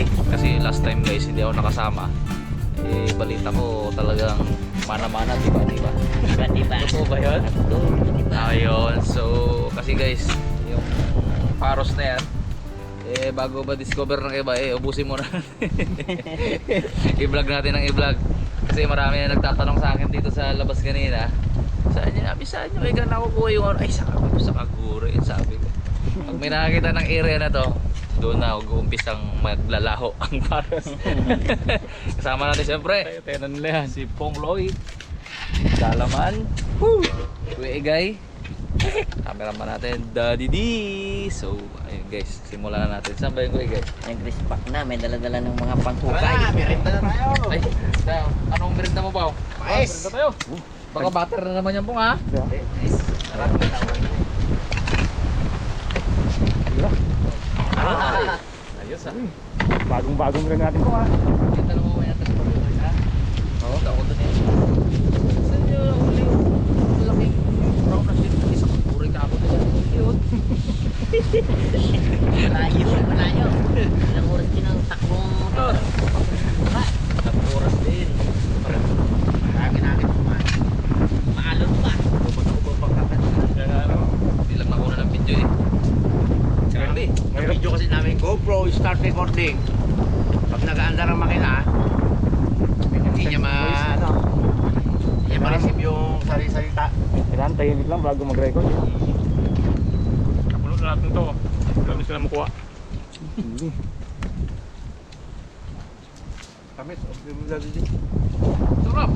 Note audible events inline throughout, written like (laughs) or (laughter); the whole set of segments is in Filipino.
Igay. Kasi last time guys, hindi ako nakasama. Eh, balita ko talagang mana-mana, di ba? Di ba? Diba, diba? Totoo ba yun? Diba? Ayun, so kasi guys, yung paros na yan, eh bago ba discover ng iba, eh ubusin mo na. (laughs) i-vlog natin ang i-vlog. Kasi marami na nagtatanong sa akin dito sa labas kanina. Saan nyo nabi, saan nyo? Ika nakukuha yung ano? Ay, ko sa kaguro sabi ko. Pag may nakakita ng area na to, doon na mag-uumpisang maglalaho (laughs) ang paros. (laughs) Kasama natin siyempre. Tenan nila yan. Si Pong Lloyd. Dalaman. Woo! Kuya Igay. Cameraman natin, Daddy D. So, ayun guys, simulan na natin. Saan ba yung Kuya Igay? Nag-respack na, may dala-dala ng mga pangkukay. merinda na tayo. Ay, sa, anong merinda mo ba? Mais. Merinda tayo. Baka butter na naman yan pong ha. Sarap na tawag. Ah, ayos ha. Bagong-bagong rin natin po ha. Kita na mo may natas pa rin ha. Oo. Ako doon yan. Saan nyo uli yung malaking brown na shit? Isa kong puri ka ako doon. Yun. Malayo, malayo. Ilang oras din ang takbong motor. Ilang oras din. Marami natin kumain. Maalon pa. Ubod-ubod pa ka. Hindi lang nakuha ng video eh. May video kasi namin GoPro start recording. Pag nag-aandar ang makina, hindi niya ma ano, hindi niya ma-receive yung sari-salita. Kailangan tahimik lang bago mag-record. Kapulot na natin to. Kami sila makuha. Kami, lagi din. Sarap.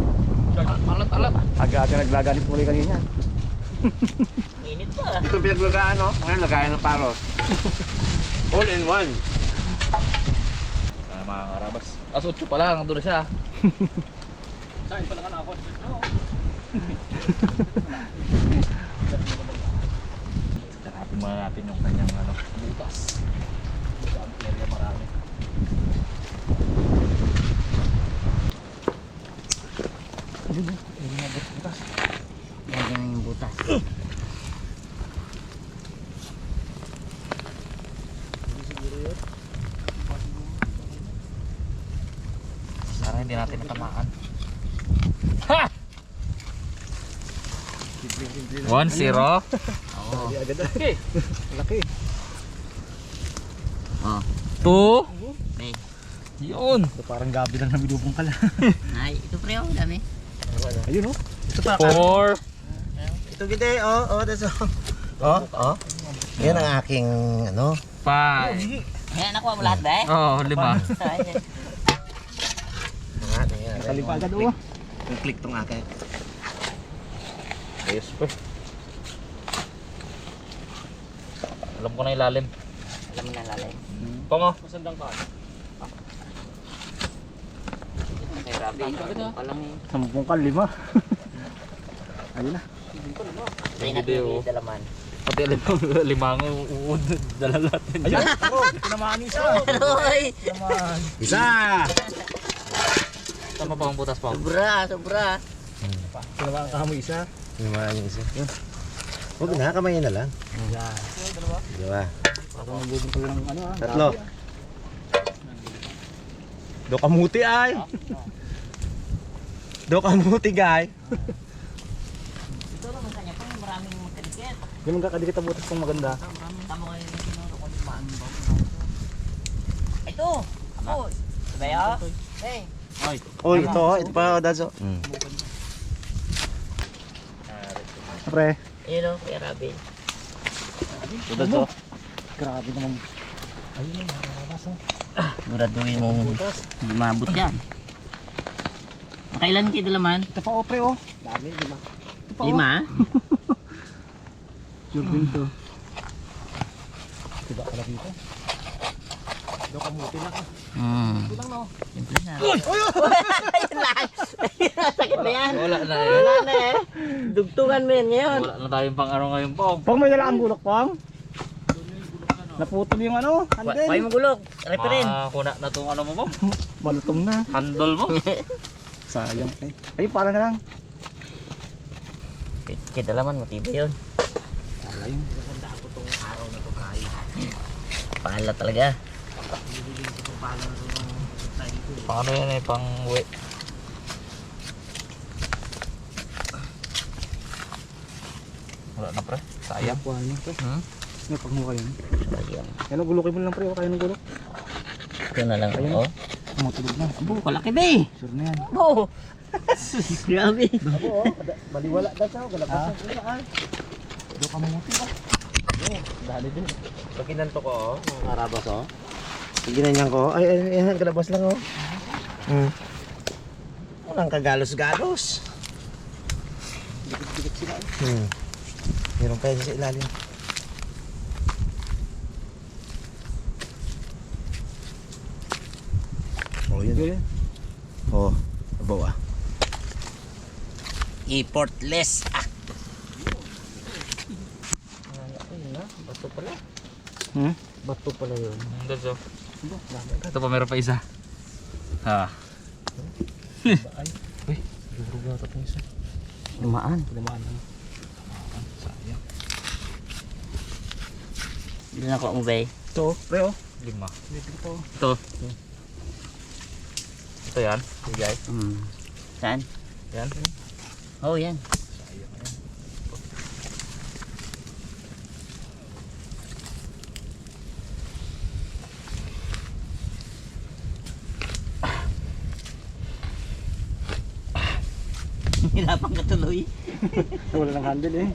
Alat-alat. Aga-aga naglaganit muli kanina. Init pa. Ito pinaglagaan no? Ngayon lagayan ng paros. All in one. Ah, mga karabas. As 8 pa lang, doon na siya. Saan pala ka na ako? Hanapin muna natin yung kanyang ano, butas. Ang area marami. Lagyan na yung butas. Sana hindi natin natamaan. Ha! 1-0. Oo. Okay. Laki. Oh. 2. May. Yun. Ito parang gabi lang na binubong ka lang. (laughs) Ay, ito pre, oh, dami. Ayun oh. Ito pa. 4. Ito gide, oh, oh, that's all. (laughs) Oh, oh. Yan ang aking ano. 5. Ayan, nakuha mo lahat ba eh? Oh, 5. Ayan. Nakalipa agad oh. Yung click tong akin. Ayos pa. Alam ko na ilalim. Alam mo na lalay. Pango. Masandang ka. Rabi, ito eh. Sampung kal, lima. (laughs) Ayun na. Natin Video. yung dalaman. Pati (laughs) limang, limango uud. Dala natin. Ayun. Oh, tinamaan isa. (laughs) Tinamaan. Isa! (laughs) Tama pa ang butas pa. Sobra, sobra. Tinamaan ka mo isa. Lumaan yung isa. Yun. Huwag na, kamay na lang. Yan. Dalawa. Ano ah. Tatlo. Do kamuti ay. Do kamuti guy. Ito lang masanya pa, maraming magkadikit. Yung magkakadikit ang butas kong maganda. Tama ko yung sinuro ko lima. Ito! Ako! Sabay ah? Hey! Oh, ito, oh, ito pa, Dazo. Mm. Pre. Yun o, kay Rabi. Ito Dazo. Grabe naman. Ayun oh. nakakalas oh. Muraduhin mo. Hindi maabot yan. Kailan kayo dalaman? Ito pa oh pre oh. Dami, lima. Oh. Lima? (laughs) Sure din to. Tiba pala dito. Do kamuti na ka. Hmm. Ito lang no. Simple na. Uy! (laughs) Ayun lang! Sakit na yan. Wala na eh. Wala na eh. Dugtungan mo yan ngayon. Wala na tayong pang araw ngayon pong. Pang may dalaan bulok pang. Naputol yung ano, Pay handle. mo gulok. Referin. Ah, kuna na tong ano mo mo. Malutong (laughs) na. Handle mo. (laughs) Sayang eh. Ay, para na lang. Kaya dalaman mo, tiba yun. Wala yun. Pala talaga. Pang ano yan eh, pang wet. Wala na pre, sayang. Kuha mo pre. Hmm? May pagmukha yun. Sayang. Ano, gulukin mo lang pre. O kaya ng gulok. Ito na lang. Oh. Matulog na. Abo, kalaki ba eh. Sure na yan. Oh. (laughs) Grabe. Abo, oh. Baliwala daw siya. Galabas ang ah. Doon ka mamuti ba? Dali din. Pag kinanto ko, oh, mga karabas, oh. Ginanyan ko, ay, ay, ay, kalabas lang, oh. Hmm. Walang kagalos-galos. Dikit-dikit sila. eh. Hmm. Meron pa sa ilalim. Oh. Yun. Oh, abaw ah. Effortless. Ah. Bato pala. Hmm? Bato pala yun. Doon so. Ito pa meron pa isa. Ha. Durog na ito isa. Lumaan. Lumaan lang. Sayang. Hindi na ako mo ba eh. Ito, pre oh. Lima. Dito. Ito. Ito yan. Bigay. Hmm. Saan? Yan. Oh, yan. Hirapan ka tuloy. Wala lang handle eh.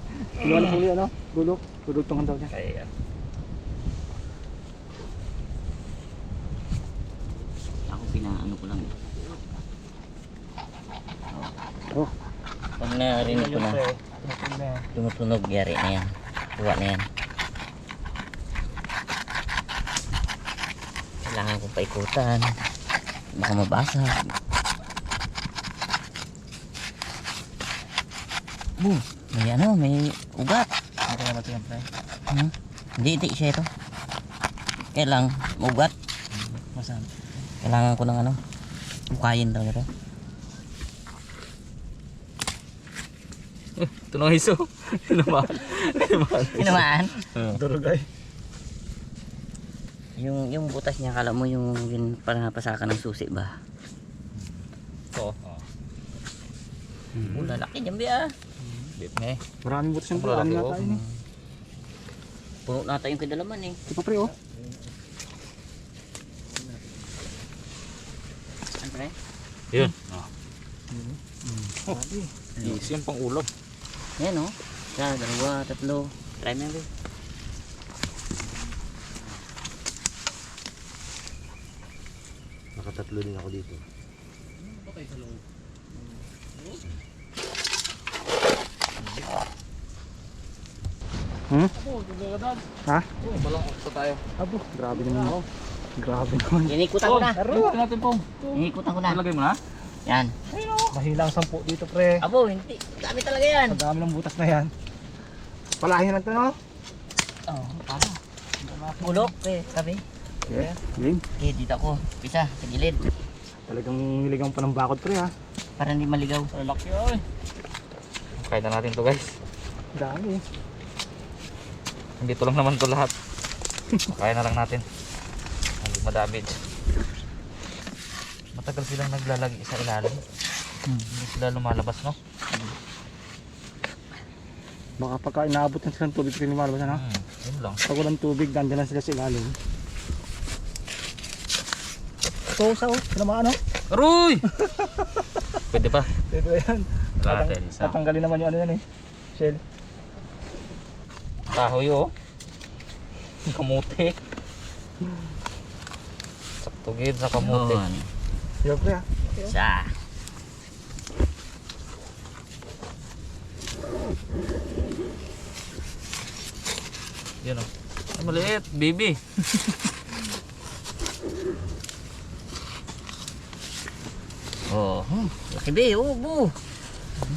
Lang huli ano. Gulok. Tong daw niya. Kaya yan. Ako pinaano ko lang. Oh. Pag narinig ko na, tumutunog, yari na yan. Kuha na yan. Kailangan kong paikutan. Baka mabasag. Boom! May ano, may ugat. Ito na natin yan pre. Hmm? Hindi, hindi siya ito. Kailang, ugat. Masan. Kailangan ko ng ano, bukayin daw nito. (laughs) Ito na iso. (laughs) Tinamaan. Tinamaan. Sinamaan? Durog ay. Yung, yung butas niya, kala mo yung, yung panapasakan ng susi ba? Oo. Oh, lalaki dyan ba? Bit nga eh. Maraming butas yung Ano na oh. tayo. Puno nata yung kedalaman eh. Ito pa pre oh. Ano pre? Yun. Oh. Grabe. Easy yung pang ulam. Yan o. Isa, dalawa, tatlo. Try yan bro. Nakatatlo din ako dito. Hmm? Ha? Oh, balang sa tayo. Abo, grabe naman ako. Grabe naman. Inikutan ko na. Ito natin pong. Inikutan ko na. Lagay mo na. Yan. Mahilang sampu dito pre. Abo, hindi. Dami talaga yan. Ang dami ng butas na yan. Palahin natin no? Oo, oh, para. Bulok eh, sabi. Yeah. Game. Okay, dito ako. Pisa, sa gilid. Talagang niligang pa ng bakod pre ha. Para hindi maligaw. Laki oy. Kaya na natin to guys. Dami eh. Dito lang naman to lahat. (laughs) Kaya na lang natin. Hindi ma-damage. Matagal silang naglalagi sa ilalim. Hindi sila lumalabas no? Baka pagka inaabot ng silang tubig rin lumalabas ano? Hmm, yun lang. Pag walang tubig, nandiyan lang sila sa ilalim. Ito sa oh, tinamaan oh. Aroy! (laughs) Pwede pa. Yan. Wala natin isa. Tatanggalin naman yung ano yan eh. Shell. Kahoy oh. Kamuti. Sakto gid sa kamuti. Yun. Yo pre ha. Isa. Yan oh. Ay, maliit, baby. Oh, laki be. Oh, bu.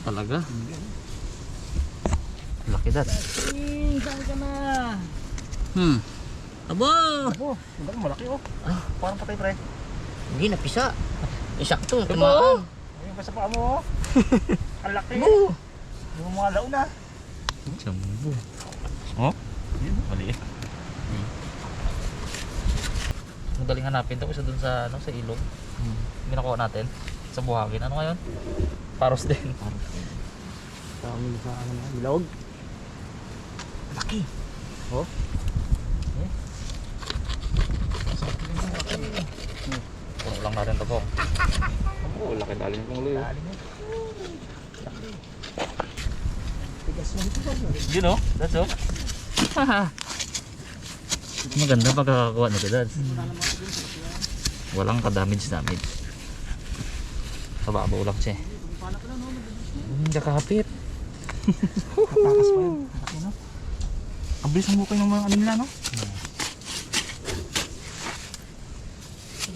Talaga. Laki dat. Hmm. Abo. Oh, ang dami malaki oh. Parang patay pre. Hindi napisa. Isakto, Ito. tumaan. Ayun pa sa paa mo oh. (laughs) ang laki. Bu. Yung mga laon na. Jambu. Oh? Maliit. madaling hanapin to kasi dun sa ano sa ilog. Hmm. Minakuha natin sa buhangin. Ano ngayon? Paros din. Dami sa ano na, bilog. Laki. Oh. Puro lang natin to po. Oo, laki dali ng ito ba? You know, that's all. Maganda pagkakakuha nito, Dads. Walang ka-damage damage. Kababaw lang siya. Hindi kakapit. Takas pa yan. Ang bilis ang bukay ng mga ano nila no?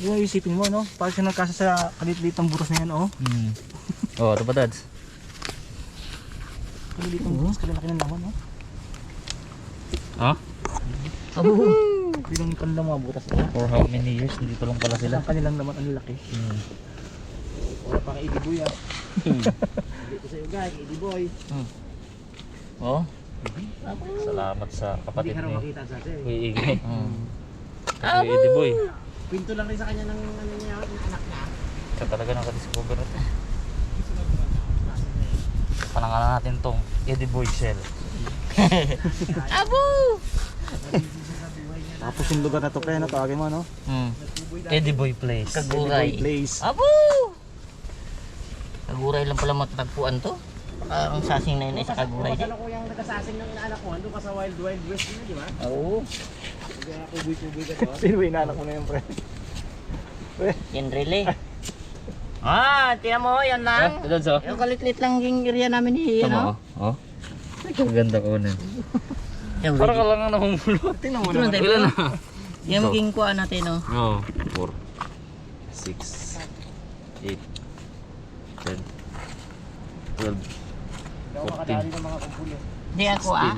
Yung isipin mo no? Parang siya nagkasa sa kalit-lit ng butas na yan oh. Hmm. (laughs) Oh, ito pa, Dads. Kalit ng butas, kalalaki ng laman no? Ha? Bilang kanilang mga butas nila. For how many years? Dito lang pala sila. Ang kanilang laman ang laki. Hmm. Wala pa kay Idiboy ah. Dito sa iyo guys, Idiboy. Oh. Salamat sa kapatid ni makita sa atin. Kuya. (laughs) Hmm. Kasi Eddie Boy. Pinto lang rin sa kanya ng ano niya, ng anak niya. Siya talaga nakadiscover ito. Panangalan natin tong Eddie Boy Shell. (laughs) Tapos yung lugar na to pre, no? Tawagin mo no? Hmm. Eddie Boy Place. Kaguray. Place. Abo! Kaguray lang pala matatagpuan to. Parang sasing na yun ay sa kaguray din. Ano ko yung nagasasing ng inaanak ko, andun ka sa Wild Wild West na, di ba? Oo. Kaya kuboy-kuboy ka to. Sino ba inaanak mo na yun pre? Yan relay. Ah, tiyan mo, yan lang. Ito so. Yung kalitlit lang yung area namin ni, Tama ano? oh. Oh. Maganda ko. Yung Para ka lang ang nahumulo. Tingnan mo na. Ilan na? Yung maging kuha natin, oh. Oo. 4 6 8 10 12 Daw makadali ng mga kumpulo. Hindi ako, ah.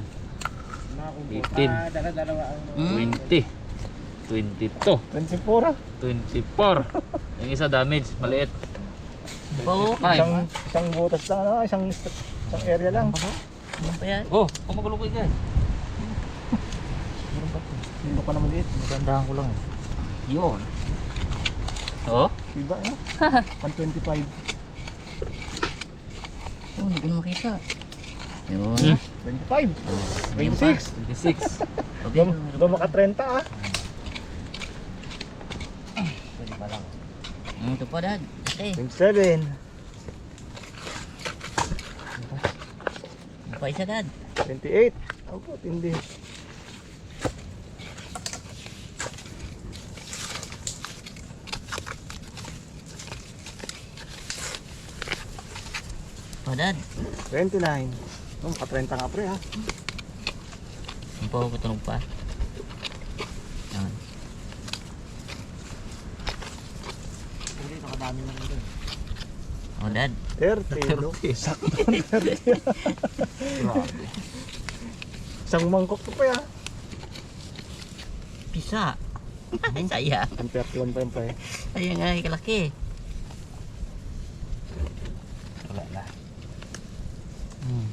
Mga kumpulo. 15. Ah, dala-dalawa ang... Hmm? 20 22 24 ah. 24 (laughs) Yung isa damage, maliit Oo. Isang, isang butas lang, ano? Isang, isang area lang. Ano pa yan? Oh, kumagulo ko guys Hindi pa naman liit. Magandahan ko lang eh Yun Oh? Diba, no? 125. Oh, hindi ko na makita. Yun. Hmm. 25. 26. 26 Okay. Dum maka 30 ah. Hmm, ito pa, dad. Eh, 27. ano pa isa, dad. 28. Ako, hindi. Dad. 29. Oh, maka 30 nga pre ha. Ano pa, patunog pa. Yan. Hindi, nakadami na rin. Oh, dad. 30. no? Sakto (laughs) 30. Isang mangkok to pa ya. Pisa. (laughs) Ay, sayang. Ang 31 pa yun pa eh. Ayun nga, kalaki. Wala na Hmm.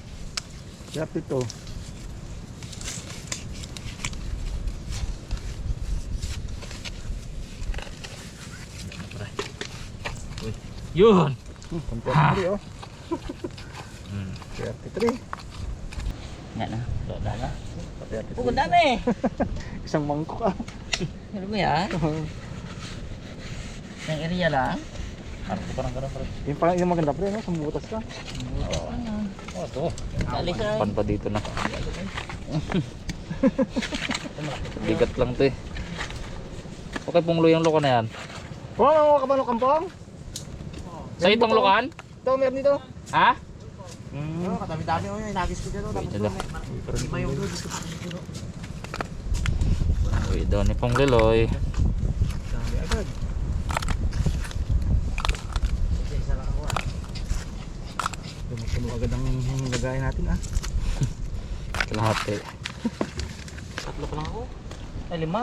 32. Yun Hmm, 33 oh. Hmm. 33. Yan na. Wala na Pa 33. Oh, dami. Isang mangkok ah. Ano ba yan? Yung area lang. Ko parang gano'n parang yung parang yung maganda pre, no? Sa butas ka. Oh, ito Ay. Pan pa dito na Bigat lang to eh Okay pong luyang loko na yan Oh, ano ka ba no kampong? Sa itong lokan? Ito, meron dito. Ha? Hmm. Oh, kadami-dami oh, yung nagis ko dito. Wait, dala. Lima yung doon. Uy, doon ni Pong Liloy. Dami agad. Isa lang ako ah. Tumutulo agad ang lagayan natin ah. (laughs) Kalahati. Tatlo pa lang ako. Ay, lima.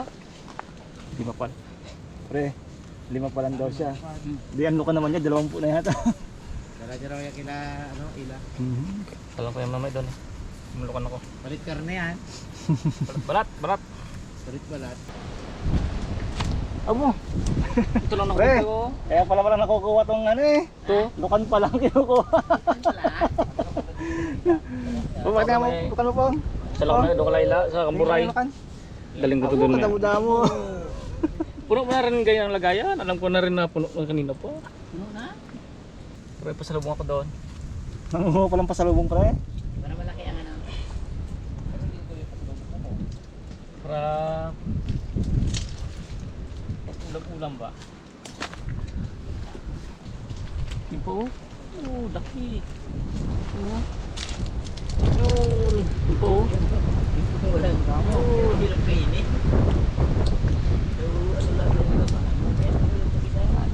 Lima pa. Pre, lima pa lang daw siya. Di ano ka naman niya, dalawampu na yata. (laughs) Dala-dala raw yung kila, ano, ila. Alam ko yung mamay doon. Malukan ako. Balit karne yan. (laughs) Balat, balat. Balit balat. Abo. Ito lang nakuha ko. kaya pala wala nakukuha tong ano eh. Ito. Lukan pa lang kinukuha. O, bakit mo? Lukan mo po. Sa lang na, doon ka layla, sa Kamburay. Galing ko to doon. eh. kadamo-damo. (laughs) Puno mo na rin ganyan ang lagayan. Alam ko na rin na puno na kanina po. Ano na? Pero pasalubong ako doon. Nangunguha pa lang pasalubong pre. Para malaki ang ano. Para... Ulam-ulam ba? Yung po. Oh, laki. Oh. Oh. Oh, lang yung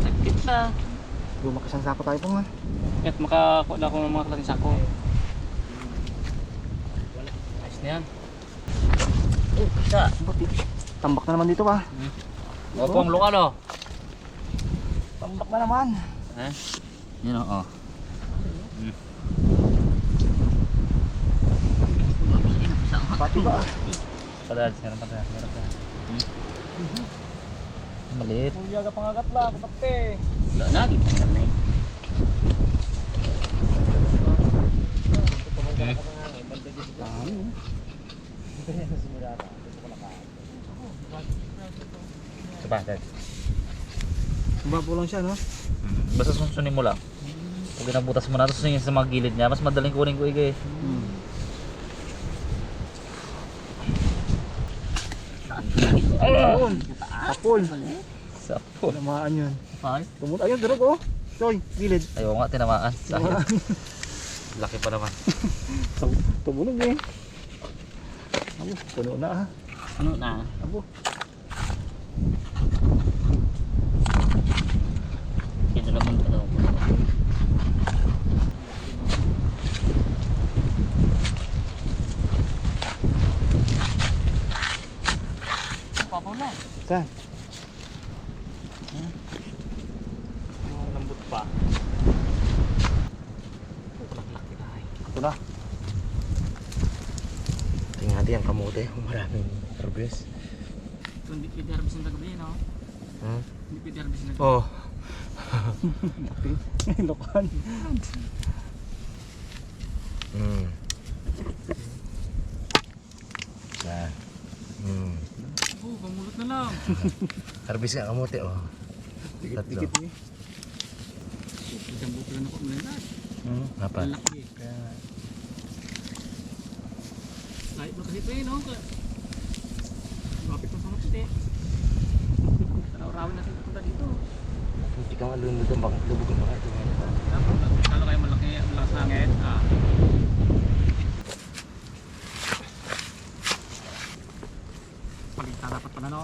Sakit na. Lumakas ang sako tayo po nga. At makakuha ako ng mga kalating sako. Ayos na yan. Oh, isa. Tambak na naman dito pa. O, pong lukan o. Tambak na naman. Eh? Yun o. Oh. Pati ba? Padad, meron pa tayo. Meron pa. Maliit. Kung yaga pangagat lang, kapate. Wala na, di pa na eh. Sabagay. Babo lang siya no? Basta sunsunin mo lang. Pag ginabutas mo na, tapos sa mga gilid niya, mas madaling kunin ko igay. Ayun. Kapul. Sapo. Tinamaan yun. Ay. Tumut. Ayun, durog oh. Soy, gilid. Ayaw nga, tinamaan. Sayang. (laughs) Laki pa naman. Tumunog eh. Abo, puno na ah. Ano na? Abo. Ito naman pa daw. Papaw na. Saan? Ang lambot pa. Ito na. Tingnan natin ang kamote. Maraming harvest. Ito hindi pwede harvestin na gabi, no? Hmm? Hindi pwede harvestin na gabi. Oh. (laughs) Lokan. Hmm. Yan. Hmm. Oh, pamulot na lang. Harvest nga kamote oh. Tatlo. Dikit eh. Isang buto lang ako muna na. Hmm. Apat. Malaki eh. Kahit mo kasi ito eh, no? Eh. Tanaw-rawin natin punta dito. Hindi ka malunod ang bang lubog ang. Dapat lalo kayo malaki, malakas hangin. Ah. Palita dapat pala no?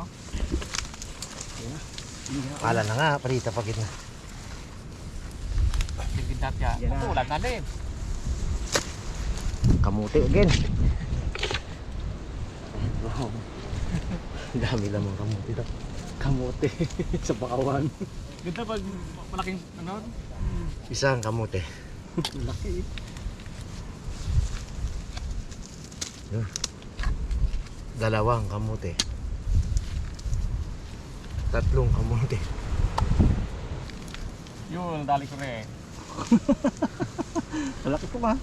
Pala na nga, palita pa na. Bibintat ka. Yan na. Din. Kamote again. Wow. (laughs) Ang dami lamang kamote daw. Kamote (laughs) sa bakawan. Ganda pag malaking ano? Isang kamote. Laki. Dalawang kamote. Tatlong kamote. Yun, dali ko rin. (laughs) Malaki po ba?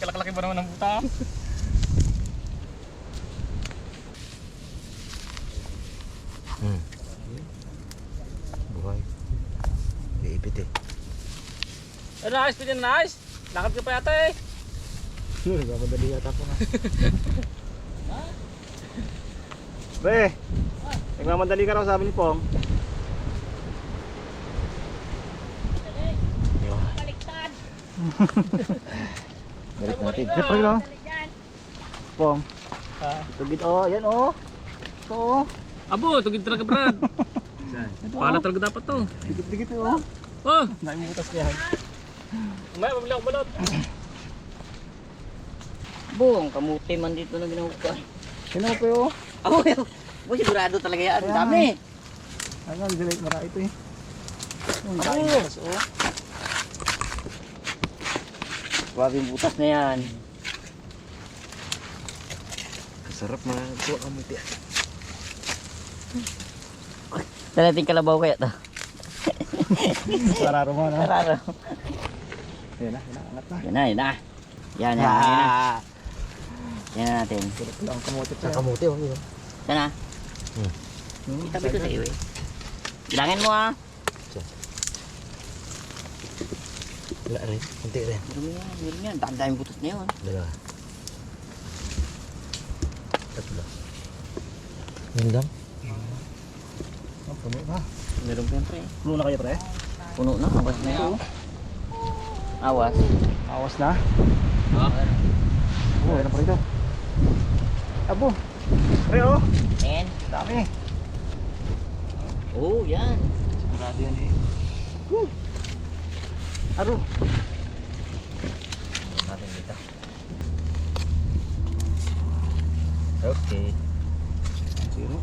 Kalaki-laki ba naman ng buta? Hmm. Buhay. Iipit eh. Eh, nice, pwede na nice. Lakad ka pa yata eh. Nagmamadali yata po nga. Pre, nagmamadali ka raw sabi ni Pong. (laughs) Balik natin. Siyempre no? Pong. Tugid oh, yan oh. Ito oh. Abo, tugid talaga Brad. (laughs) Pala talaga dapat to. Dikit-dikit oh. Oh, Naimutas niya. may mabili ako balot. Buong kamuti man dito na ginawa Sino po oh? Ako yun. Bo, sigurado talaga yan. Ang dami. Ano, dilay mara ito eh. Ang dami butas, oh. Grabe yung butas na yan. Sarap mga ito kamote. Dalating kalabaw kaya to. Sararo mo na. Kararo. Yan na, inaangat na. Yan na, yan na. Yan na, yan na. Yan na natin. Lang kamote pa. kamuti, oh. Yan na. Itabi ko sa iyo eh. Bilangin mo ah. Wala rin. Kunti rin. Meron yan, meron yan. Dami-daming butas na yun. Dalawa. Tatlo. Lang. Oh, puno na. Meron pa yan pre. Puno na kayo pre? Puno na, awas na yun. Awas. Awas na. Ha? Oh, yan pa rito. Abo. Pre oh. Tingin. Dami. Oh, yan. Sigurado yan eh. Aro. Natin dito. Okay. Zero.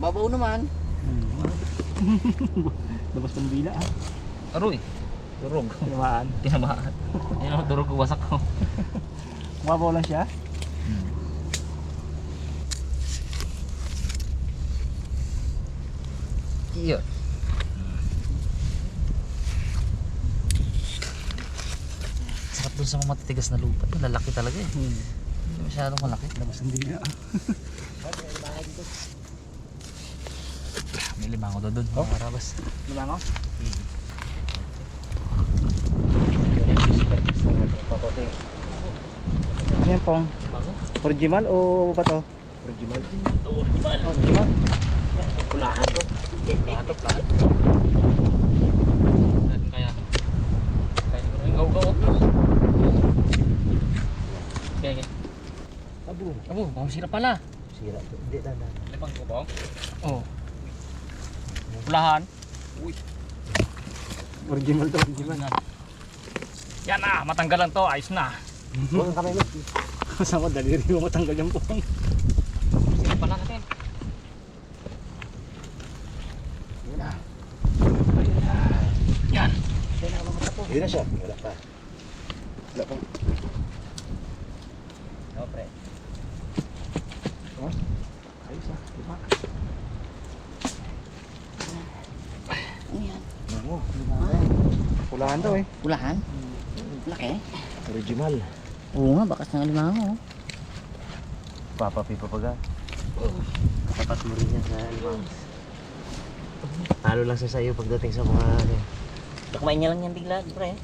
Babaw naman. (laughs) Labas ng bila ah. Aroy. Durog. Tinamaan. Tinamaan. Ayun ang durog ko, wasak ko. Mabaw lang siya. Iyo. Sarap dun sa mga matitigas na lupa. Lalaki talaga eh. Hmm. Hindi masyadong malaki. Labas ng bila ah. (laughs) limango daw dun. Oh? Mga karabas. Lumango? Ano yan pong? Original o ba to? Original. Original. Pulahan to. Lahat lahat. Natin kaya. Kaya ko rin gaw-gaw. Kaya kaya. Abo. Abo, baka sira pala. Sira to. Hindi, dadan. Limang ko ba? Oh. Ulahan. Original to, original. Yan na, matanggalan to. Ayos na. Huwag ang kamay mo. Kasama daliri mo matanggal yung pong. Sira pala natin. Yan. Yun na siya. Wala pa. Wala pong. Oh, pre. Ayos ah. Diba? Ano yan? Mango. Pulahan daw eh. Ulahan? Laki. Original. Oo nga, bakas ng alimango. Papapi pa paga. Tapat mo rin yan sa limang. Talo lang sa iyo pagdating sa mga ano. Kumain niya lang yan bigla, pre.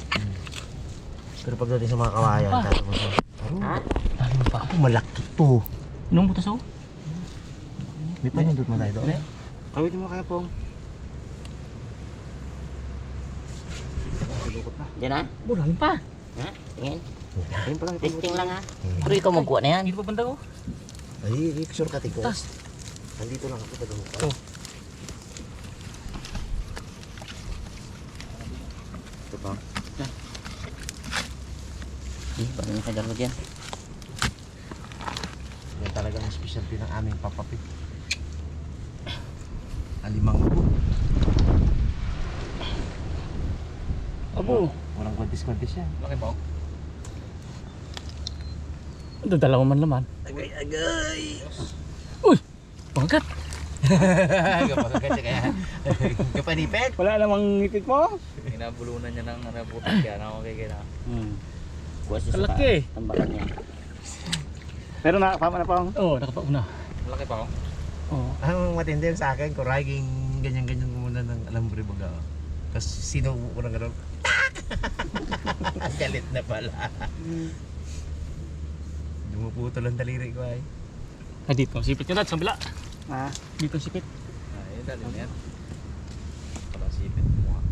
Pero pagdating sa mga kawayan, Ah. talo mo siya. Ha? Ano pa? Oh, malaki to. Nung butas oh. May panindot mo tayo doon. Kawit mo kaya pong. Tulukot na. Yan na. Bulahin pa. Ha? Tingin. Ayun pa lang. Testing lang ha. Pero ikaw magkuha na yan. Dito pa banda ko. Ay, picture ka tigo. Tas. Nandito lang ako pag umupa. Oh. Ito pa. Eh, paano yung kagaro dyan? Yan talagang specialty ng aming papapi. Alimang po. Abo. Walang kwantis-kwantis yan. Laki ba? Ito dalawa man laman. Agay, agay! Pangkat. Kapagagat siya kaya. (laughs) Kapanipet. Wala namang ngipit mo. Inabulunan niya ng ano, putik yan. Ako kay kaya. Hmm. Kuha siya sa Kalaki. ta- tambakan niya. Pero na, pama na pong. Oo, oh, nakapauna. Malaki pa ako. Oo. Ang matindi sa akin, kuraging ganyan-ganyan muna ng alambre baga. Tapos sino ko ng gano'n? (laughs) Galit na pala. Dumuputol ang daliri ko ay. Ah, dito. Sipit ka na. Sa bila. Ah. Dito sipit. Ay, dali na yan. Pala sipit mo. ah.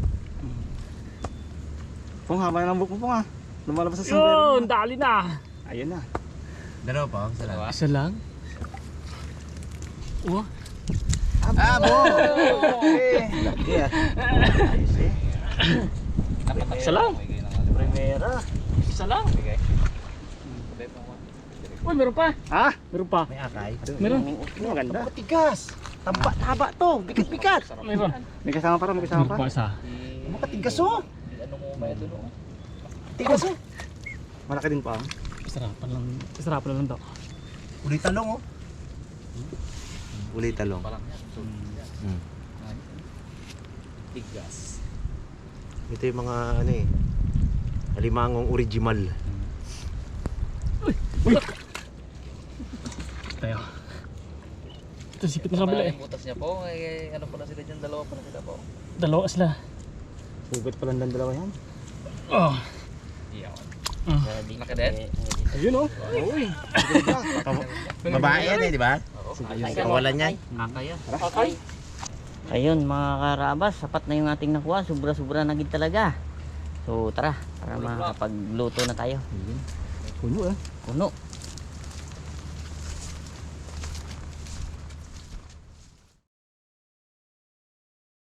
Pong haba na ng buhok mo pong ah. Lumalabas sa sombrero. Yun, dali na. Ayun na. Dalawa pa, Dalawa? Isa lang. Oh, Abo! Okay. Laki ah. Ayos (laughs) eh. Isa lang. May. Primera. isa lang. Bigay. Pa. Uy, meron pa. Ha? Meron pa. May akay. Meron. Ano maganda? Matigas! Tamba, taba to! Bigat-bigat! Meron. May kasama pa rin, may kasama Meron pa. pa isa. Makatigas oh! Ano mo ba ito no? Tigas oh! Malaki din pa. ah. Sarapan lang. Sarapan lang daw. Uli talong oh! Uli talong. Pa. So, Hmm. Tigas. Ito yung mga ano eh. Alimangong original. Tayo. Ito sipit na sa kabila eh. Butas niya po, eh, ano pala sila dyan, dalawa pala sila po. Dalawa sila. Sugat pala ng dalawa yan. Oh. Iyawan. Ah. Laki din? Ayun oh. Uy. Babae yan eh, di ba? Kawalan yan. Kakaya. Okay. Ayun mga karabas, sapat na yung ating nakuha. Sobra-sobra na gid talaga. So tara, para makapagluto na tayo. Puno ah. Puno.